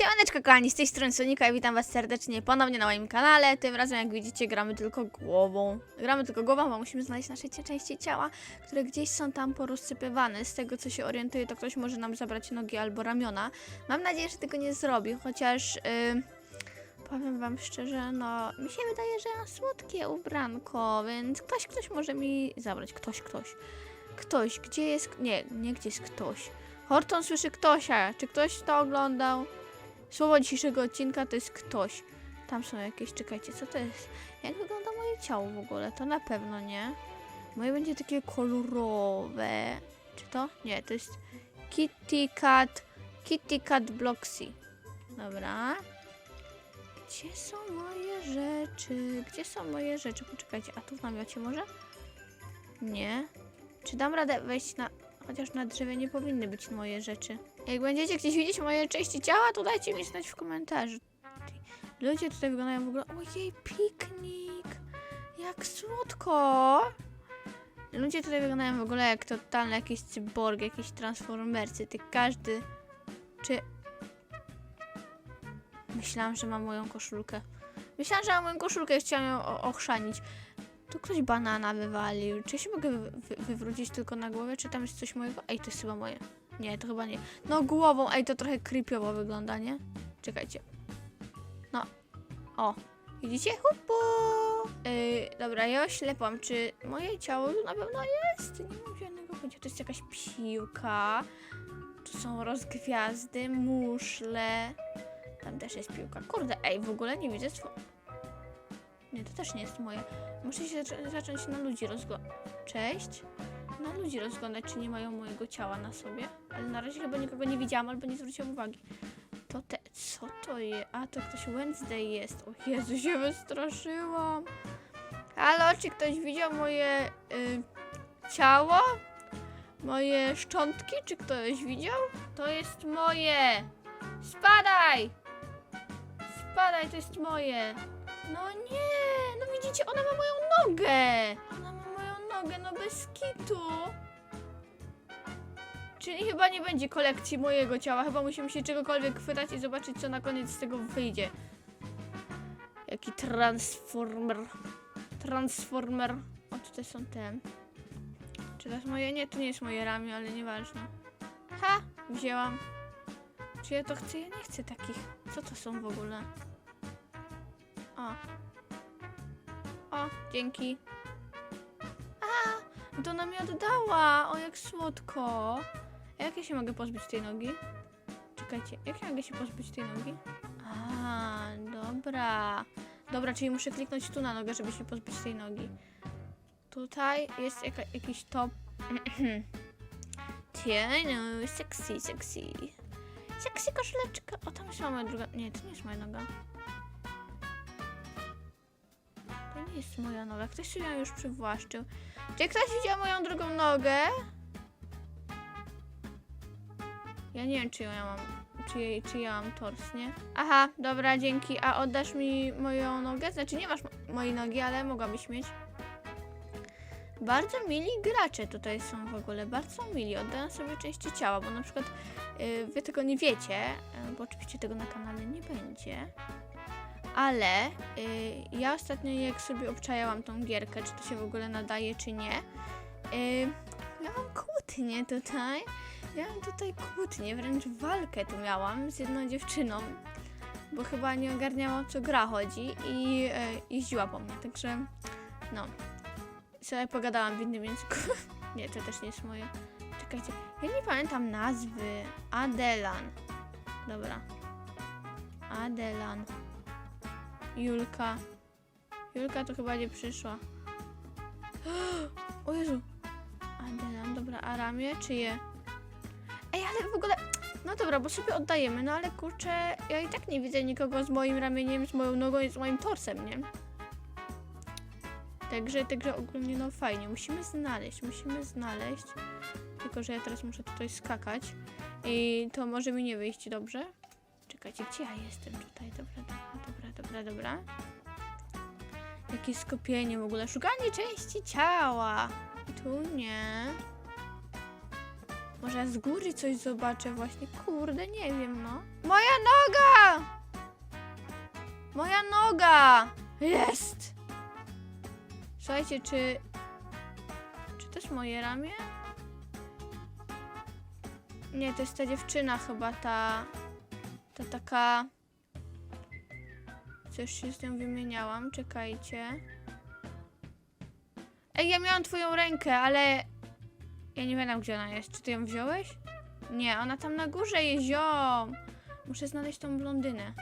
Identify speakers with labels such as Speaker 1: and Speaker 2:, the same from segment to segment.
Speaker 1: Siemaneczko kochani, z tej strony Sonika i witam was serdecznie ponownie na moim kanale. Tym razem jak widzicie gramy tylko głową. Gramy tylko głową, bo musimy znaleźć nasze części ciała, które gdzieś są tam porozsypywane. Z tego co się orientuję, to ktoś może nam zabrać nogi albo ramiona. Mam nadzieję, że tego nie zrobi, chociaż yy, powiem wam szczerze, no mi się wydaje, że mam słodkie ubranko, więc ktoś, ktoś może mi zabrać. Ktoś, ktoś. Ktoś, gdzie jest... Nie, nie gdzie jest ktoś. Horton słyszy ktośa. Czy ktoś to oglądał? Słowo dzisiejszego odcinka to jest ktoś. Tam są jakieś, czekajcie, co to jest? Jak wygląda moje ciało w ogóle? To na pewno nie. Moje będzie takie kolorowe. Czy to? Nie, to jest Kitty Cat, Kitty Cat Bloxy. Dobra. Gdzie są moje rzeczy? Gdzie są moje rzeczy? Poczekajcie, a tu w namiocie może? Nie. Czy dam radę wejść na... Chociaż na drzewie nie powinny być moje rzeczy. Jak będziecie gdzieś widzieć moje części ciała, to dajcie mi znać w komentarzu. Ludzie tutaj wyglądają w ogóle... Ojej, piknik! Jak słodko! Ludzie tutaj wyglądają w ogóle jak totalne jakieś cyborgi, jakieś transformersy. Ty każdy... Czy... Myślałam, że mam moją koszulkę. Myślałam, że mam moją koszulkę i chciałam ją ochrzanić. Tu ktoś banana wywalił. Czy ja się mogę wy- wywrócić tylko na głowę, czy tam jest coś mojego? Ej, to jest chyba moje. Nie, to chyba nie. No głową, ej, to trochę creepyowo wygląda, nie? Czekajcie. No. O. Widzicie? Hupu! Yy, dobra, ja oślepłam. Czy moje ciało tu na pewno jest? Nie mam żadnego pojęcia. To jest jakaś piłka. Tu są rozgwiazdy, muszle. Tam też jest piłka. Kurde, ej, w ogóle nie widzę swo- Nie, to też nie jest moje. Muszę się zaczą- zacząć na ludzi rozglądać. Cześć. Na ludzi rozglądać, czy nie mają mojego ciała na sobie. Ale na razie chyba nikogo nie widziałam albo nie zwróciłam uwagi. To te. Co to jest? A to ktoś Wednesday jest. O Jezu, się wystraszyłam. Halo, czy ktoś widział moje y, ciało? Moje szczątki? Czy ktoś widział? To jest moje! Spadaj! Spadaj, to jest moje! No nie! No widzicie, ona ma moją nogę! Ona ma moją nogę, no bez kitu! Czyli chyba nie będzie kolekcji mojego ciała. Chyba musimy się czegokolwiek chwytać i zobaczyć, co na koniec z tego wyjdzie. Jaki transformer. Transformer. O, tutaj są te. Czy to jest moje? Nie, to nie jest moje ramię, ale nieważne. Ha! Wzięłam. Czy ja to chcę? Ja nie chcę takich. Co to są w ogóle? O. O, dzięki. To ona mi oddała. O, jak słodko. A jak ja się mogę pozbyć tej nogi? Czekajcie, jak ja mogę się pozbyć tej nogi? A, dobra. Dobra, czyli muszę kliknąć tu na nogę, żeby się pozbyć tej nogi. Tutaj jest jaka, jakiś top. Tie, no, sexy, sexy. Sexy koszuleczka. O, tam jest moja druga. Nie, to nie jest moja noga. Jest moja noga. Ktoś się ją już przywłaszczył. Czy ktoś widział moją drugą nogę? Ja nie wiem, czy ja mam. Czy, jej- czy ja mam tors, nie? Aha, dobra, dzięki. A oddasz mi moją nogę? Znaczy, nie masz mo- mojej nogi, ale mogłabyś mieć. Bardzo mili gracze tutaj są w ogóle, bardzo mili. Oddają sobie części ciała, bo na przykład y, wy tego nie wiecie, y, bo oczywiście tego na kanale nie będzie. Ale y, ja ostatnio jak sobie obczajałam tą gierkę, czy to się w ogóle nadaje, czy nie, y, miałam kłótnię tutaj. Miałam tutaj kłótnię, wręcz walkę tu miałam z jedną dziewczyną, bo chyba nie ogarniała o co gra chodzi i y, jeździła po mnie, także no. Sobie pogadałam w innym języku. nie, to też nie jest moje. Czekajcie, ja nie pamiętam nazwy. Adelan. Dobra. Adelan. Julka. Julka to chyba nie przyszła. O Jezu. Adelan, dobra, a ramię czyje? Ej, ale w ogóle... No dobra, bo sobie oddajemy, no ale kurczę, ja i tak nie widzę nikogo z moim ramieniem, z moją nogą i z moim torsem, nie? Także, także ogólnie no fajnie, musimy znaleźć, musimy znaleźć. Tylko, że ja teraz muszę tutaj skakać i to może mi nie wyjść dobrze. Czekajcie, gdzie ja jestem tutaj? Dobra, dobra, dobra, dobra, dobra. Jakie skupienie w ogóle, szukanie części ciała. Tu nie. Może z góry coś zobaczę właśnie. Kurde, nie wiem, no. Moja noga! Moja noga! Jest! Słuchajcie, czy... Czy jest moje ramię? Nie, to jest ta dziewczyna chyba, ta... Ta taka... Coś się z nią wymieniałam, czekajcie. Ej, ja miałam twoją rękę, ale... Ja nie wiem, gdzie ona jest. Czy ty ją wziąłeś? Nie, ona tam na górze jest! Muszę znaleźć tą blondynę.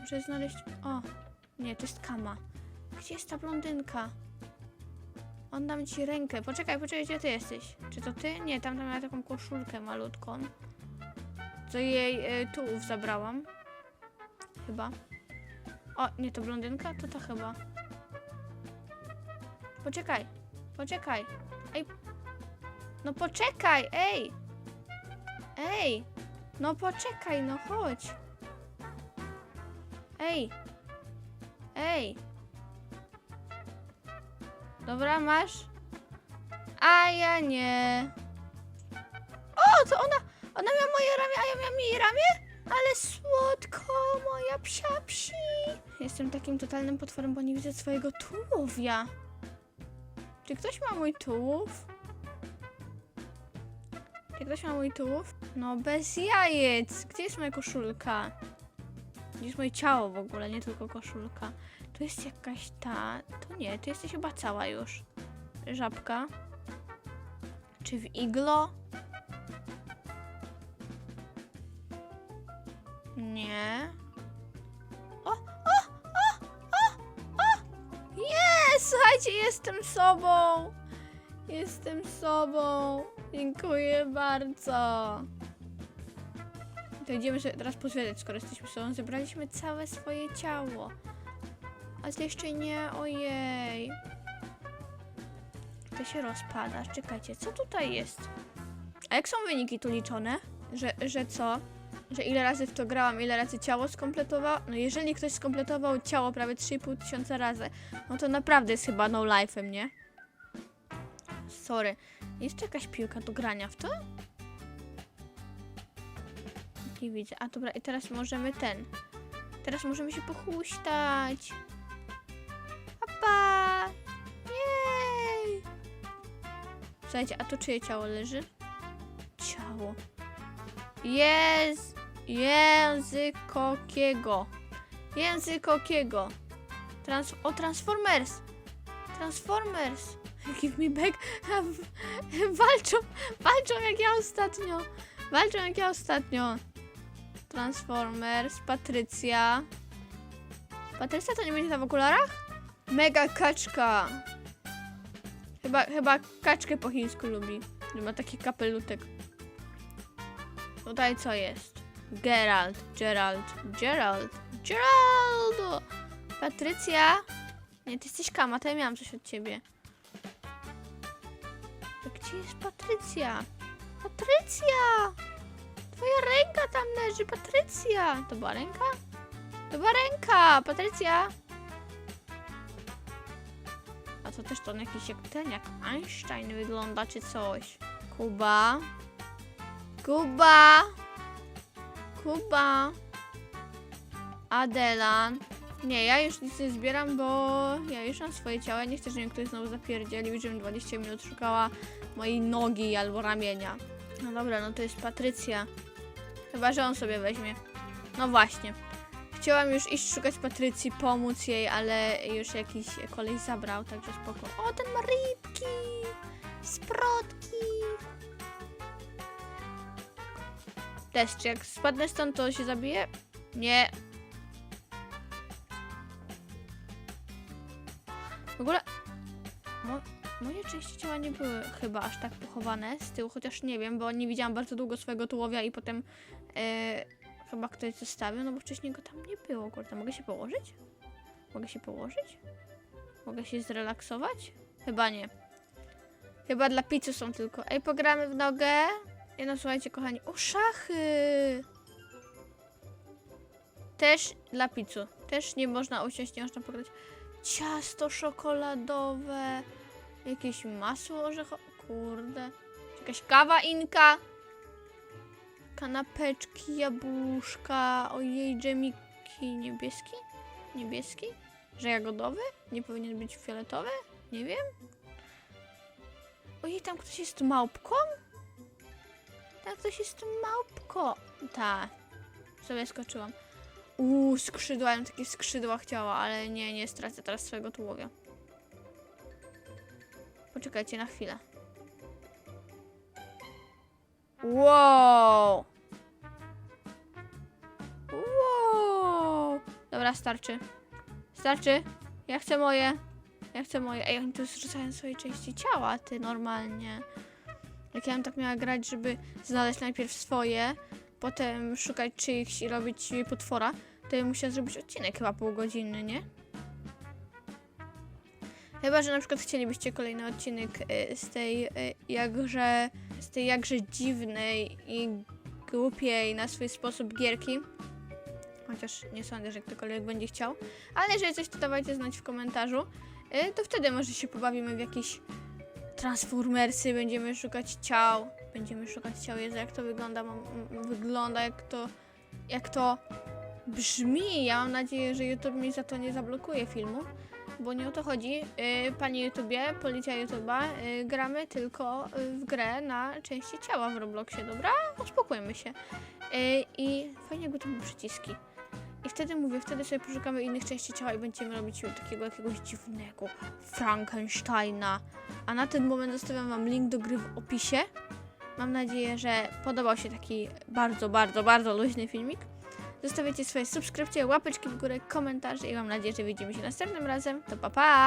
Speaker 1: Muszę znaleźć... O! Nie, to jest Kama. Gdzie jest ta blondynka? Oddam ci rękę. Poczekaj, poczekaj, gdzie ty jesteś? Czy to ty? Nie, tam miała taką koszulkę malutką. Co jej y, tułów zabrałam. Chyba. O, nie, to blondynka? To ta chyba. Poczekaj, poczekaj. Ej. No poczekaj, ej. Ej. No poczekaj, no chodź. Ej. Ej. Dobra, masz. A ja nie. O, to ona. Ona miała moje ramię, a ja miałam jej ramię? Ale słodko, moja psia psi. Jestem takim totalnym potworem, bo nie widzę swojego tułowia. Czy ktoś ma mój tułów? Czy ktoś ma mój tułów? No bez jajec. Gdzie jest moja koszulka? Gdzie jest moje ciało w ogóle, nie tylko koszulka. To jest jakaś ta... To nie, ty jesteś chyba cała już. Żabka. Czy w iglo? Nie. Słuchajcie, jestem sobą! Jestem sobą. Dziękuję bardzo. To idziemy teraz pozwiedzać, skoro jesteśmy sobą. Zebraliśmy całe swoje ciało. A jeszcze nie, ojej. To się rozpada. Czekajcie, co tutaj jest? A jak są wyniki tu liczone? Że, że co? Że ile razy w to grałam, ile razy ciało skompletowało? No jeżeli ktoś skompletował ciało prawie 3,5 tysiąca razy, no to naprawdę jest chyba no life'em, nie? Sorry. Jest jakaś piłka do grania w to? Nie widzę. A dobra, i teraz możemy ten. Teraz możemy się pochuśtać. Papa! Jej! Słuchajcie, a to czyje ciało leży? Ciało. Jest językokiego. Językokiego. Trans o, Transformers. Transformers. Give me back. walczą, walczą jak ja ostatnio. Walczą jak ja ostatnio. Transformers, Patrycja. Patrycja to nie będzie tam w okularach? Mega kaczka. Chyba, chyba kaczkę po chińsku lubi. Ma taki kapelutek. Tutaj co jest? Geralt, Geralt, Geralt, Geraldo! Patrycja? Nie, ty jesteś kama, to ja miałam coś od ciebie. Gdzie jest Patrycja? Patrycja! Twoja ręka tam leży, Patrycja! To była ręka? To była ręka, Patrycja! A to też to on jakiś jak ten, jak Einstein wygląda, czy coś. Kuba. Kuba. Kuba. Adelan. Nie, ja już nic nie zbieram, bo ja już mam swoje ciało. Nie chcę, żeby mnie ktoś znowu zapierdzielił, żebym 20 minut szukała mojej nogi albo ramienia. No dobra, no to jest Patrycja. Chyba, że on sobie weźmie. No właśnie. Chciałam już iść szukać Patrycji, pomóc jej, ale już jakiś koleś zabrał, także spoko. O, ten ma rybki! Sprotki! Test, czy jak spadnę stąd, to się zabije? Nie. W ogóle... Mo moje części ciała nie były chyba aż tak pochowane z tyłu, chociaż nie wiem, bo nie widziałam bardzo długo swojego tułowia i potem... E, chyba ktoś zostawił, no bo wcześniej go tam nie było. Kurde, mogę się położyć? Mogę się położyć? Mogę się zrelaksować? Chyba nie. Chyba dla pizzy są tylko. Ej, pogramy w nogę? Nie no, słuchajcie, kochani. O, szachy! Też dla pizzu. Też nie można usiąść, nie można pograć. Ciasto czekoladowe. Jakieś masło orzechowe. Kurde. Jakaś kawa inka. Kanapeczki, jabłuszka. Ojej, dżemiki niebieski. Niebieski? Że jagodowy? Nie powinien być fioletowy? Nie wiem. Ojej, tam ktoś jest małpką? Tam ktoś jest małpko. Ta. Sobie skoczyłam. Uuu, skrzydła, ja bym takie skrzydła chciała, ale nie, nie stracę teraz swojego tułowia. Poczekajcie na chwilę. Wow! Wow! Dobra, starczy. Starczy. Ja chcę moje. Ja chcę moje. Ej, oni tu zrzucają swoje części ciała, ty normalnie. Jak ja bym tak miała grać, żeby znaleźć najpierw swoje, potem szukać czyichś i robić potwora, to ja musiała zrobić odcinek chyba półgodzinny, nie? Chyba, że na przykład chcielibyście kolejny odcinek y, z tej y, jakże, z tej jakże dziwnej i głupiej na swój sposób gierki. Chociaż nie sądzę, że ktokolwiek będzie chciał. Ale jeżeli coś, to dawajcie znać w komentarzu. Y, to wtedy może się pobawimy w jakieś transformersy, będziemy szukać ciał. Będziemy szukać ciał. Jezu, jak to wygląda, mam, wygląda, jak to, jak to brzmi. Ja mam nadzieję, że YouTube mi za to nie zablokuje filmu bo nie o to chodzi. Yy, panie YouTubie, policja YouTube'a, yy, gramy tylko w grę na części ciała w Robloxie, dobra? Uspokójmy się. Yy, I fajnie jakby to były przyciski. Wtedy mówię, wtedy sobie poszukamy innych części ciała i będziemy robić takiego jakiegoś dziwnego Frankensteina. A na ten moment zostawiam wam link do gry w opisie. Mam nadzieję, że podobał się taki bardzo, bardzo, bardzo luźny filmik. Zostawiacie swoje subskrypcje, łapeczki w górę, komentarze i mam nadzieję, że widzimy się następnym razem. To pa pa!